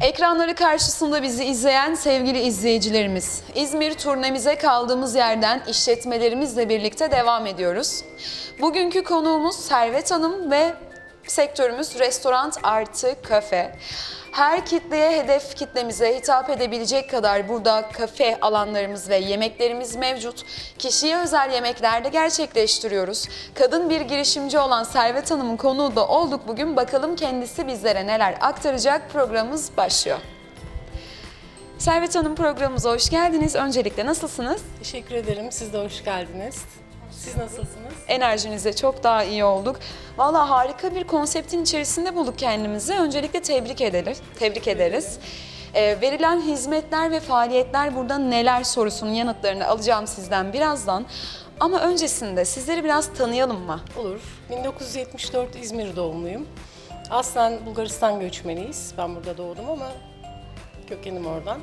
Ekranları karşısında bizi izleyen sevgili izleyicilerimiz, İzmir turnemize kaldığımız yerden işletmelerimizle birlikte devam ediyoruz. Bugünkü konuğumuz Servet Hanım ve sektörümüz restoran artı kafe. Her kitleye, hedef kitlemize hitap edebilecek kadar burada kafe alanlarımız ve yemeklerimiz mevcut. Kişiye özel yemekler de gerçekleştiriyoruz. Kadın bir girişimci olan Servet Hanım'ın konuğu da olduk bugün. Bakalım kendisi bizlere neler aktaracak programımız başlıyor. Servet Hanım programımıza hoş geldiniz. Öncelikle nasılsınız? Teşekkür ederim. Siz de hoş geldiniz. Siz nasılsınız? enerjinize çok daha iyi olduk. Valla harika bir konseptin içerisinde bulduk kendimizi. Öncelikle tebrik ederiz. Tebrik ederiz. Ee, verilen hizmetler ve faaliyetler burada neler sorusunun yanıtlarını alacağım sizden birazdan. Ama öncesinde sizleri biraz tanıyalım mı? Olur. 1974 İzmir doğumluyum. Aslen Bulgaristan göçmeniyiz. Ben burada doğdum ama kökenim oradan.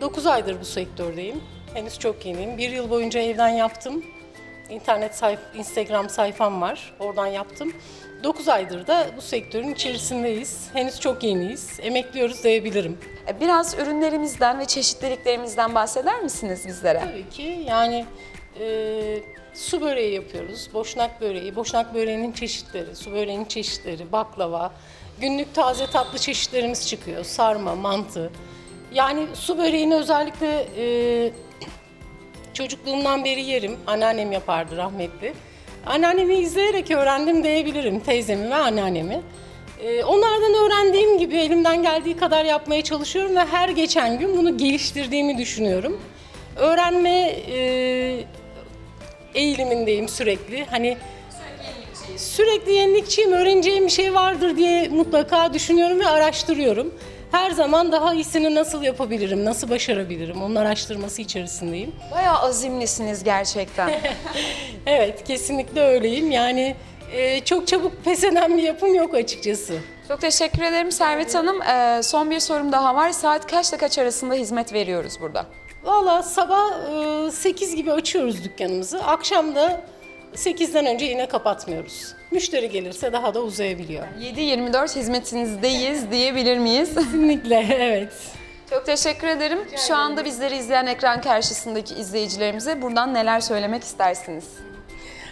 9 aydır bu sektördeyim. Henüz çok yeniyim. Bir yıl boyunca evden yaptım. İnternet sayf Instagram sayfam var. Oradan yaptım. 9 aydır da bu sektörün içerisindeyiz. Henüz çok yeniyiz. Emekliyoruz diyebilirim. Ee, Biraz ürünlerimizden ve çeşitliliklerimizden bahseder misiniz bizlere? Tabii ki yani e, su böreği yapıyoruz. Boşnak böreği, boşnak böreğinin çeşitleri, su böreğinin çeşitleri, baklava. Günlük taze tatlı çeşitlerimiz çıkıyor. Sarma, mantı. Yani su böreğini özellikle e, çocukluğumdan beri yerim. Anneannem yapardı rahmetli. Anneannemi izleyerek öğrendim diyebilirim teyzemi ve anneannemi. Ee, onlardan öğrendiğim gibi elimden geldiği kadar yapmaya çalışıyorum ve her geçen gün bunu geliştirdiğimi düşünüyorum. Öğrenme e, eğilimindeyim sürekli. Hani sürekli yenilikçiyim, öğreneceğim bir şey vardır diye mutlaka düşünüyorum ve araştırıyorum. Her zaman daha iyisini nasıl yapabilirim, nasıl başarabilirim onun araştırması içerisindeyim. Bayağı azimlisiniz gerçekten. Evet, kesinlikle öyleyim. Yani e, çok çabuk pes eden bir yapım yok açıkçası. Çok teşekkür ederim Servet Hanım. Ee, son bir sorum daha var. Saat kaçla kaç arasında hizmet veriyoruz burada? Valla sabah e, 8 gibi açıyoruz dükkanımızı. Akşam da 8'den önce yine kapatmıyoruz. Müşteri gelirse daha da uzayabiliyor. 7-24 hizmetinizdeyiz diyebilir miyiz? Kesinlikle, evet. Çok teşekkür ederim. Şu anda bizleri izleyen ekran karşısındaki izleyicilerimize buradan neler söylemek istersiniz?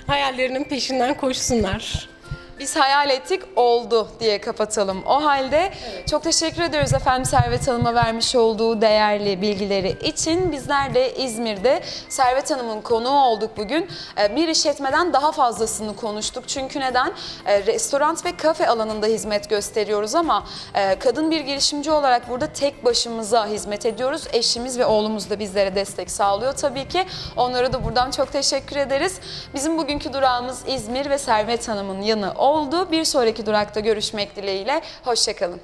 Hayallerinin peşinden koşsunlar. Biz hayal ettik, oldu diye kapatalım. O halde çok teşekkür ediyoruz efendim Servet Hanım'a vermiş olduğu değerli bilgileri için. Bizler de İzmir'de Servet Hanım'ın konuğu olduk bugün. Ee, Bir işletmeden daha fazlasını konuştuk. Çünkü neden? Ee, Restoran ve kafe alanında hizmet gösteriyoruz ama e, kadın bir girişimci olarak burada tek başımıza hizmet ediyoruz. Eşimiz ve oğlumuz da bizlere destek sağlıyor tabii ki. Onlara da buradan çok teşekkür ederiz. Bizim bugünkü durağımız İzmir ve Servet Hanım'ın yanı oldu. Bir sonraki durakta görüşmek dileğiyle. Hoşçakalın.